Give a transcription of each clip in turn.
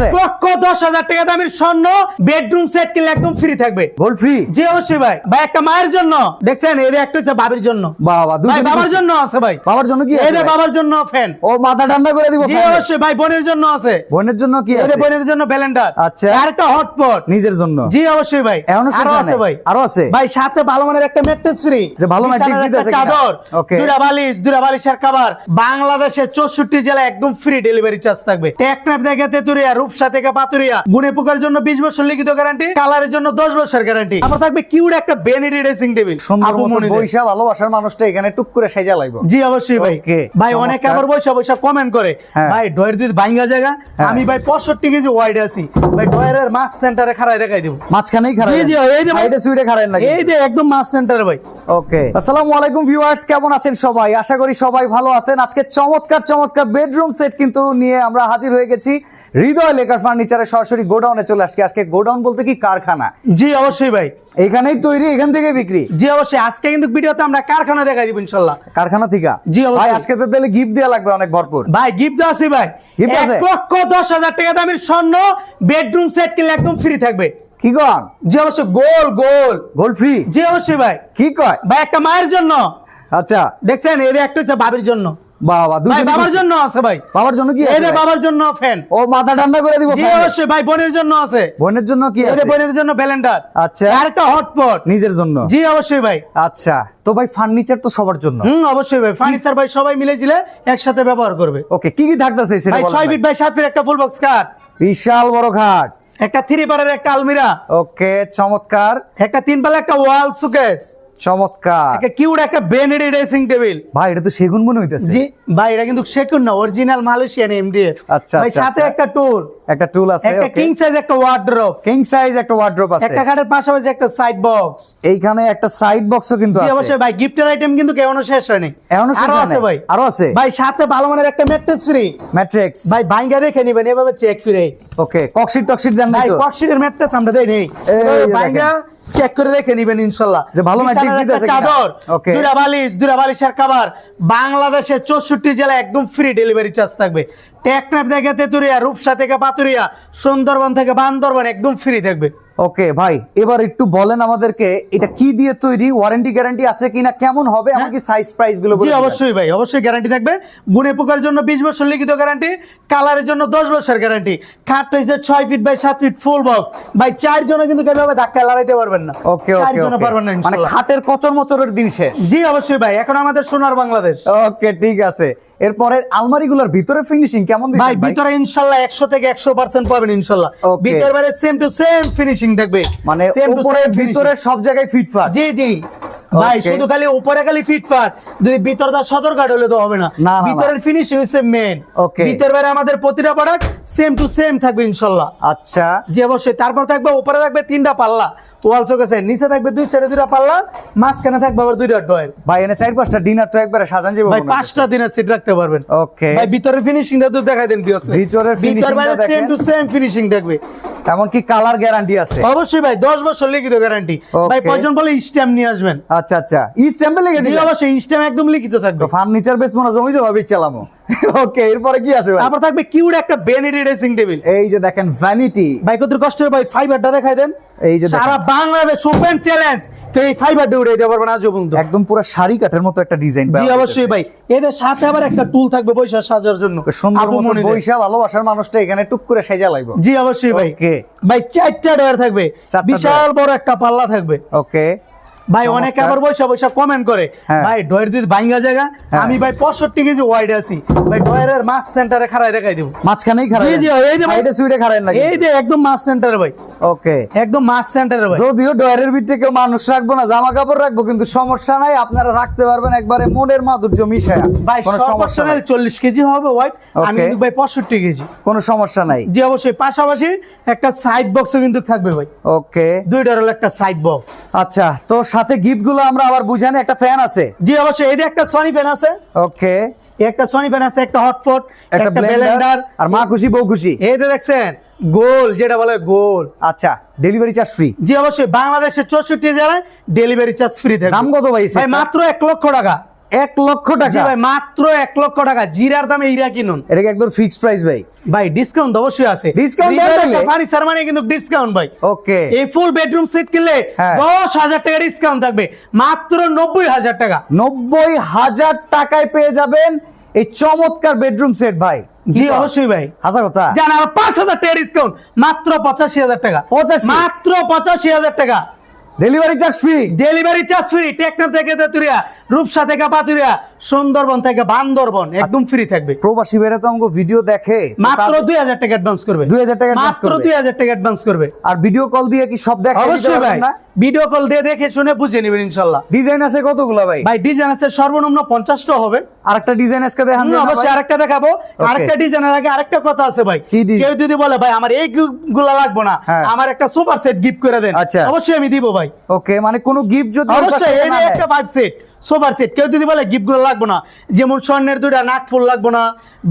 আছে এক লক্ষ দশ হাজার টাকা দামের স্বর্ণ বেডরুম সেট কিনলে একদম ফ্রি থাকবে। গোল্ড ফ্রি জি অবশ্যই ভাই। ভাই একটা মায়ের জন্য দেখছেন এর একটা হচ্ছে বাবির জন্য। বাবা দুজন বাবার জন্য আছে ভাই। বাবার জন্য কি যে ভাই? বাবার জন্য ফ্যান ও মাথা ঠান্ডা করে দিব জি fan অবশ্যই ভাই বোনের জন্য আছে। বোনের জন্য কি আছে যে বোনের জন্য ব্যালেন্ডার আচ্ছা। আর একটা হটপট নিজের জন্য? জি অবশ্যই ভাই। আরও আছে ভাই। আরও আছে? ভাই সাথে ভালো মানের একটা ম্যাট্রেস ফ্রি যে ভালো mattress দিতেছে? চাদর Okay. দুটা বালিশ দুটা বালিশের কভার বাংলাদেশের চৌষট্টি জেলায় একদম ফ্রি ডেলিভারি চার্জ থাকবে। টেকনাফ থেকে তেতুরিয়া রূপসা থেকে পাতুরিয়া গুনে পোকার জন্য বিশ বছর লিখিত গ্যারান্টি কালারের জন্য দশ বছর গ্যারান্টি আমার থাকবে কিউড একটা বেনিডি ড্রেসিং টেবিল সুন্দর বৈশা ভালোবাসার মানুষটা এখানে টুক করে সাজা লাগবে জি অবশ্যই ভাই। ভাই। অনেকে আবার বৈশা বৈশা কমেন্ট করে হ্যাঁ। ভাই ডয়ের দিদি ভাঙ্গা জায়গা? হ্যাঁ। আমি ভাই পঁয়ষট্টি কেজি ওয়াইড আছি। ভাই ডয়ের মাস সেন্টারে খাড়াই দেখাই দিব। মাঝখানেই খারাপ জি, জি, এই যে সাইডে সুইডে খারাপ নাকি? এই যে একদম মাস সেন্টারে ভাই। ওকে। আসসালামু আলাইকুম ভিউয়ার্স কেমন আছেন সবাই? আশা করি সবাই ভালো আছেন। আজকে চমৎকার চমৎকার বেডরুম সেট কিন্তু নিয়ে আমরা হাজির হয়ে গেছি। হৃদয় লেকার ফার্নিচারের সরাসরি গোডাউনে চলে আসছি। আজকে গোডাউন বলতে কি কারখানা? জি অবশ্যই ভাই। এখানেই তৈরি এখান থেকে বিক্রি? জি অবশ্যই। আজকে কিন্তু ভিডিওতে আমরা কারখানা দেখাই দিব ইনশাল্লাহ। কারখানা থেকে? জি, অবশ্যই। ভাই আজকে তো তাহলে গিফট দেওয়া লাগবে অনেক ভরপুর। ভাই গিফট আছে ভাই। এক আছে? লক্ষ দশ হাজার টাকা দামের স্বর্ণ বেডরুম সেট কিনলে একদম ফ্রি থাকবে। কি কন? জি অবশ্যই। গোল গোল। গোল ফ্রি জি অবশ্যই ভাই। কি কয়? ভাই একটা মায়ের জন্য। আচ্ছা। দেখছেন এর একটা হচ্ছে বাবির জন্য। বাবা দুজন বাবার জন্য আছে ভাই। বাবার জন্য কি আছে বাবার জন্য ফ্যান ও মাথা ঠান্ডা করে দিব এ। অবশ্যই ভাই বোনের জন্য আছে। বোনের জন্য কি আছে? বোনের জন্য ব্যালেন্ডার আচ্ছা। আর একটা হটপট নিজের জন্য? জি অবশ্যই ভাই। আচ্ছা তো ভাই ফার্নিচার তো সবার জন্য। হুম অবশ্যই ভাই। ফার্নিচার ভাই সবাই মিলে জিলে একসাথে ব্যবহার করবে। ওকে কি কি থাকতেছে সেটা ভাই বলেন ছয় ফিট বাই সাত ফিট একটা ফুল বক্স কাট বিশাল বড় খাট। একটা থ্রি পারের একটা আলমিরা। ওকে চমৎকার। একটা তিন পাল্লা একটা ওয়াল সুকেস চমৎকার। একটা কিউট একটা বেনেডি ড্রেসিং টেবিল ভাই এটা তো সেগুন মনে হইতেছে। জি ভাই এটা কিন্তু সেকুন না অরিজিনাল মালয়েশিয়ান এমডিএফ আচ্ছা, ভাই আচ্ছা, সাথে। একটা টুল একটা টুল আছে একটা কিং সাইজ একটা ওয়ার্ড্রপ কিং সাইজ একটা ওয়ার্ড্রপ আছে। একটা খাটের পাশাপাশি একটা সাইড বক্স এইখানে একটা সাইড বক্সও কিন্তু আছে। অবশ্যই ভাই গিফটের আইটেম কিন্তু এখনও শেষ হয়নি। এখনও শেষ আরও আছে ভাই। আরও আছে? ভাই সাথে ভালো মানের একটা ম্যাট্রেস ফ্রি ম্যাট্রিক্স ভাই ভাঙ্গা দেখে নিবেন এভাবে চেক করে। ওকে ককশিট টকশিট দেন নাই ভাই তো? ককশিটের ম্যাট্রেস আমরা দেই নেই। চেক করে দেখে নিবেন ইনশাল্লাহ। যে ভালো ম্যাট্রিক্স দিতেছে চাদর ওকে দুরা বালিশ দুরা বালিশের খাবার বাংলাদেশের চৌষট্টি জেলায় একদম ফ্রি ডেলিভারি চার্জ থাকবে। টেকনাফ থেকে তেতুরিয়া রূপসা থেকে পাতুরিয়া সুন্দরবন থেকে বান্দরবন একদম ফ্রি থাকবে। ওকে ভাই এবার একটু বলেন আমাদেরকে এটা কি দিয়ে তৈরি ওয়ারেন্টি গ্যারান্টি আছে কিনা কেমন হবে আমাকে সাইজ প্রাইসগুলো হ্যাঁ। জি অবশ্যই ভাই অবশ্যই গ্যারান্টি থাকবে। গুনে পোকার জন্য বিশ বছর লিখিত গ্যারান্টি কালারের জন্য দশ বছর গ্যারান্টি খাট হয়েছে ছয় ফিট বাই সাত ফিট ফুল বক্স ভাই চার জনে কিন্তু কেভাবে ধাক্কা লড়াইতে পারবেন না। ওকে ওকে চারজনে ওকে। পারবেন না মানে খাটের কচর মচরের দিন শেষ। জি অবশ্যই ভাই এখন আমাদের সোনার বাংলাদেশ। ওকে ঠিক আছে। এরপরে আলমারিগুলোর ভিতরে ফিনিশিং কেমন ভাই ভাই? ভিতরে ইনশাল্লাহ একশো থেকে একশো পার্সেন্ট পাবেন ইনশাল্লাহ। Okay. ভিতরে বাইরে সেম টু সেম ফিনিশিং থাকবে। মানে উপরে ভিতরে সব জায়গায় ফিটফাট জি জি। ভাই শুধু খালি উপরে খালি ফিটফাট যদি ভিতরে তার সদর কাট হলে তো হবে না। ভিতরের ফিনিশিং হচ্ছে মেন ওকে ভিতর বাইরে আমাদের প্রতিটা প্রোডাক্ট সেম টু সেম থাকবে ইনশাল্লাহ। আচ্ছা। জি অবশ্যই। তারপর থাকবে উপরে থাকবে তিনটা পাল্লা। ওয়াল চোখেছে নিচে থাকবে দুই সাইডে দুইটা পাল্লা মাঝখানে থাকবে আবার দুইটা ডয়ের ভাই এনে চার পাঁচটা ডিনার তো একবারে সাজান যাবে ভাই পাঁচটা দিনের সিট রাখতে পারবেন। ওকে। ভাই ভিতরের ফিনিশিংটা তো দেখাই দেন বিয়স ভিতরের ভিতর finishing same to same finishing থাকবে এমনকি কালার গ্যারান্টি আছে। অবশ্যই ভাই 10 বছর লিখিত গ্যারান্টি. ভাই প্রয়োজন বলে স্ট্যাম্প নিয়ে আসবেন। আচ্ছা আচ্ছা। স্ট্যাম্পে লেগে জি অবশ্যই স্ট্যাম্প একদম লিখিত থাকবে। ফার্নিচার বেশ মনে হয় জমিতে ভাবে চালামো ওকে এরপরে কি আছে ভাই? তারপর থাকবে একটা ড্রেসিং টেবিল এই যে দেখেন ভ্যানিটি ভাই কত ভাই ফাইবারটা দেখাই দেন। এই যে সারা বাংলাদেশ ওপেন চ্যালেঞ্জ তো এই ফাইবারটা উড়ে দিতে পারবেন আজ পর্যন্ত। একদম পুরো শাড়ি কাঠের মতো একটা ডিজাইন জি অবশ্যই ভাই। এদের সাথে আবার একটা টুল থাকবে পয়সা সাজার জন্য। সুন্দর মতো বৈশা ভালোবাসার মানুষটা এখানে টুক করে সাজা লাগবে জি অবশ্যই ভাই। ভাই চারটা ডয়ার থাকবে। বিশাল বড় একটা পাল্লা থাকবে। ওকে ভাই। অনেকে আবার বৈশা বৈশা কমেন্ট করে হ্যাঁ। ভাই ডয়ের দিদি ভাঙ্গা জায়গা হ্যাঁ। আমি ভাই পঁয়ষট্টি কেজি ওয়াইড আছি। ভাই ডয়ের মাস সেন্টারে খাড়াই দেখাই দিব। মাঝখানেই খারাপ জি, জি, এই যে ভাই- সাইডে খারাপ নাকি? এই যে একদম মাস সেন্টারে ভাই। ওকে। একদম মাস সেন্টারে ভাই। যদিও ডয়ারের ভিতরে কেউ মানুষ রাখব না জামা কাপড় রাখব কিন্তু সমস্যা নাই আপনারা রাখতে পারবেন একবারে মনের মাধুর্য মিশায়া। ভাই কোনো সমস্যা নাই। চল্লিশ কেজি হবে ওয়াইড আমি ভাই পঁয়ষট্টি কেজি। কোনো সমস্যা নাই। জি অবশ্যই। পাশাপাশি একটা সাইড বক্সও কিন্তু থাকবে ভাই। ওকে। দুইটার হলো একটা সাইড বক্স আচ্ছা তো সাথে গিফটগুলো আমরা আবার বুঝানি একটা ফ্যান আছে। জি অবশ্যই। এই যে একটা সনি ফ্যান আছে। ওকে একটা সনি ফ্যান আছে একটা হটপট একটা ব্লেন্ডার আর মা খুশি বউ খুশি। এই যে দেখছেন গোল যেটা বলে গোল। আচ্ছা ডেলিভারি চার্জ ফ্রি জি অবশ্যই। বাংলাদেশের চৌষট্টি জেলায় ডেলিভারি চার্জ ফ্রি থাকবে দাম কত ভাই ভাই মাত্র এক লক্ষ টাকা। এক লক্ষ টাকা? ভাই মাত্র এক লক্ষ টাকা। জিরার দামে ইরা কিনুন। এটা কি একদম ফিক্সড প্রাইস ভাই। ভাই ডিসকাউন্ট অবশ্যই আছে। তাহলে? ফার্নিচার মানে কিন্তু ডিসকাউন্ট ভাই। ওকে এই ফুল বেডরুম সেট কিনলে হ্যাঁ। দশ হাজার টাকা ডিসকাউন্ট থাকবে। মাত্র নব্বই হাজার টাকা। নব্বই হাজার টাকায় পেয়ে যাবেন এই চমৎকার বেডরুম সেট ভাই। জি অবশ্যই ভাই। হাসা কথা। জান আর পাঁচ হাজার টাকা ডিসকাউন্ট মাত্র পঁচাশি হাজার টাকা। 85? মাত্র পঁচাশি হাজার টাকা। Delivery charge free delivery charge free Teknaf থেকে তেতুরিয়া রূপসা থেকে পাতুরিয়া সুন্দরবন থেকে বান্দরবন একদম ফ্রি থাকবে। প্রবাসী বেড়ে তো আমাকে ভিডিও দেখে মাত্র তাদের- দুই হাজার টাকা অ্যাডভান্স করবে। 2000 টাকা মাত্র করবে। দুই হাজার টাকা অ্যাডভান্স করবে। আর ভিডিও কল দিয়ে কি সব দেখা অবশ্যই ভাই। ভিডিও কল দিয়ে দেখে শুনে বুঝে নেবেন ইনশাল্লাহ। ডিজাইন আছে কতগুলো ভাই? ভাই ডিজাইন আছে সর্বনিম্ন পঞ্চাশটা হবে। আরেকটা ডিজাইন আজকে দেখান অবশ্যই? আরেকটা দেখাবো। আরেকটা ডিজাইনের আগে আরেকটা কথা আছে ভাই। কেউ যদি বলে ভাই আমার এই গুলা লাগবো না। হ্যাঁ। আমার একটা সুপার সেট গিফট করে দেন। আচ্ছা। অবশ্যই আমি দিব ভাই। ওকে মানে কোনো গিফট যদি অবশ্যই এই একটা ফাইভ সেট সোফার সেট কেউ যদি বলে গিফটগুলো লাগবে না। যেমন স্বর্ণের দুইটা নাক ফুল লাগবে না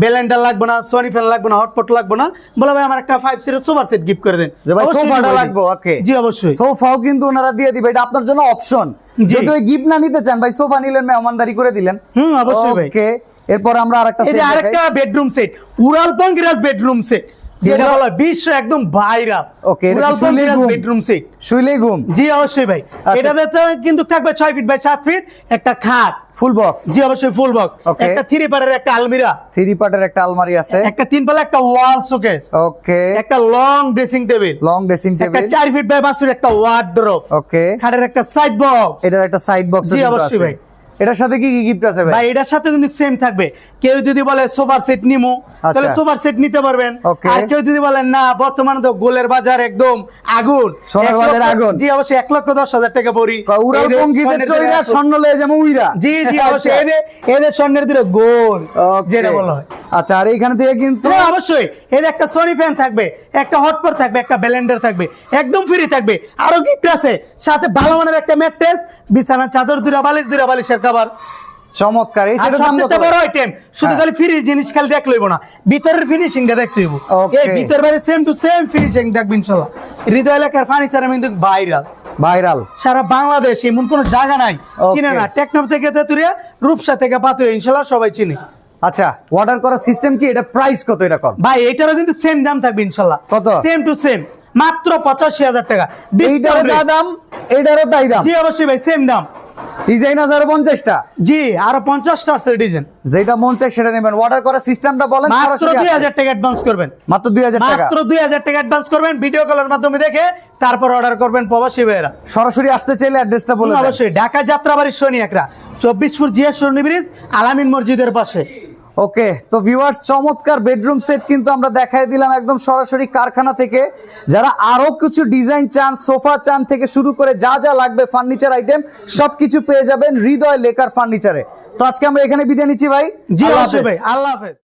ব্যালেন্ডার লাগবে না সনি ফ্যান লাগবে না হটপট লাগবে না। বলে ভাই আমার একটা ফাইভ সেটের সোফার সেট গিফট করে দেন। যে ভাই সোফাটা লাগবে ওকে জি অবশ্যই। সোফাও কিন্তু ওনারা দিয়ে দিবে এটা আপনার জন্য অপশন যদি গিফট না নিতে চান ভাই সোফা নিলেন মেহমানদারি করে দিলেন। হুম, অবশ্যই ভাই। ওকে এরপর আমরা আরেকটা যে আরেকটা বেডরুম সেট উড়াল পঙ্কিরাজ বেডরুম সেট যেটা বলা বিশ্ব একদম ভাইরাল। Okay, এটা কি উড়াল শুইলেই পঙ্কিরাজ ঘুম? বেডরুম সেট শুইলেই ঘুম জি অবশ্যই ভাই। আচ্ছা। এটাতে তো কিন্তু থাকবে ছয় ফিট বাই সাত ফিট একটা খাট। ফুল বক্স জি অবশ্যই ফুল বক্স. একটা থ্রি পারের একটা আলমিরা। থ্রি পার্টের একটা আলমারি আছে। একটা তিন পাল্লা একটা ওয়াল শোকেস ওকে। একটা long dressing table long dressing একটা টেবিল চার ফিট বাই পাঁচ ফিট একটা ওয়ার্ড্রোপ ওকে। খাটের একটা সাইড বক্স এটার একটা সাইড বক্স জি, অবশ্যই ভাই। এটার সাথে কি কি গিফট আছে ভাই? ভাই এটার সাথে কিন্তু সেম থাকবে। কেউ যদি বলে সোফার সেট নিমু তাহলে আচ্ছা। সোফার সেট নিতে পারবেন। আর কেউ যদি বলেন না বর্তমানে তো গোলের বাজার একদম আগুন। সোনার বাজার আগুন। জি অবশ্যই এক লক্ষ দশ হাজার টাকা উড়াল পঙ্কিতে স্বর্ণ লয়ে উইরা। জি জি অবশ্যই আচ্ছা। এদের এদের স্বর্ণের দিকে গোল. যেটা বলা হয়। আচ্ছা আর এইখান থেকে কিন্তু হ্যাঁ, অবশ্যই এর একটা সনি ফ্যান থাকবে একটা হটপট থাকবে একটা ব্লেন্ডার থাকবে একদম ফ্রি থাকবে। আরও গিফট আছে সাথে ভালো মানের একটা ম্যাট্রেস বিছানার চাদর দুরা বালিশ দুরা বালিশের খাবার চমৎকার। এই আর সেটার দাম কত? বড় আইটেম শুধু হ্যাঁ। খালি ফ্রি জিনিস খালি দেখ লইব না। ভিতরের ফিনিশিংটা দেখতে হইব. এই ভিতর বাইরে সেম টু সেম ফিনিশিং দেখবেন ইনশাআল্লাহ হৃদয় এলাকার ফার্নিচার কিন্তু ভাইরাল ভাইরাল সারা বাংলাদেশ এমন কোনো জায়গা নাই। চিনে না। টেকনাফ থেকে তেতুরিয়া রূপসা থেকে পাতুরিয়া ইনশাআল্লাহ সবাই চিনে। আচ্ছা অর্ডার করার সিস্টেম কি? এটা প্রাইস কত এটা কর ভাই এটারও কিন্তু সেম দাম থাকবে ইনশাল্লাহ। কত? সেম টু সেম মাত্র পঁচাশি হাজার টাকা। এইটারও যা দাম এইটারও তাই দাম? জি অবশ্যই ভাই সেম দাম। ডিজাইন আছে আরও পঞ্চাশটা? জি আরও পঞ্চাশটা আছে ডিজাইন। যেটা মন চাই সেটা নেবেন। অর্ডার করার সিস্টেমটা বলেন মাত্র দুই হাজার টাকা অ্যাডভান্স করবেন। মাত্র দুই হাজার টাকা। মাত্র দুই হাজার টাকা অ্যাডভান্স করবেন ভিডিও কলের মাধ্যমে দেখে তারপর অর্ডার করবেন প্রবাসী ভাইয়েরা। সরাসরি আসতে চাইলে অ্যাড্রেসটা বলে দেন। অবশ্যই। ঢাকা যাত্রাবাড়ির শনি একরা চব্বিশ ফুট জিয়া সরণি ব্রিজ আলামিন মসজিদের পাশে। ওকে তো ভিউয়ার্স চমৎকার বেডরুম সেট কিন্তু আমরা দেখাই দিলাম একদম সরাসরি কারখানা থেকে। যারা আরও কিছু ডিজাইন চান সোফা চান থেকে শুরু করে যা যা লাগবে ফার্নিচার আইটেম সবকিছু পেয়ে যাবেন হৃদয় লেকার ফার্নিচারে তো আজকে আমরা এখানে বিদায় নিচ্ছি ভাই। জি আল্লাহ হাফেজ। ভাই আল্লাহ হাফেজ।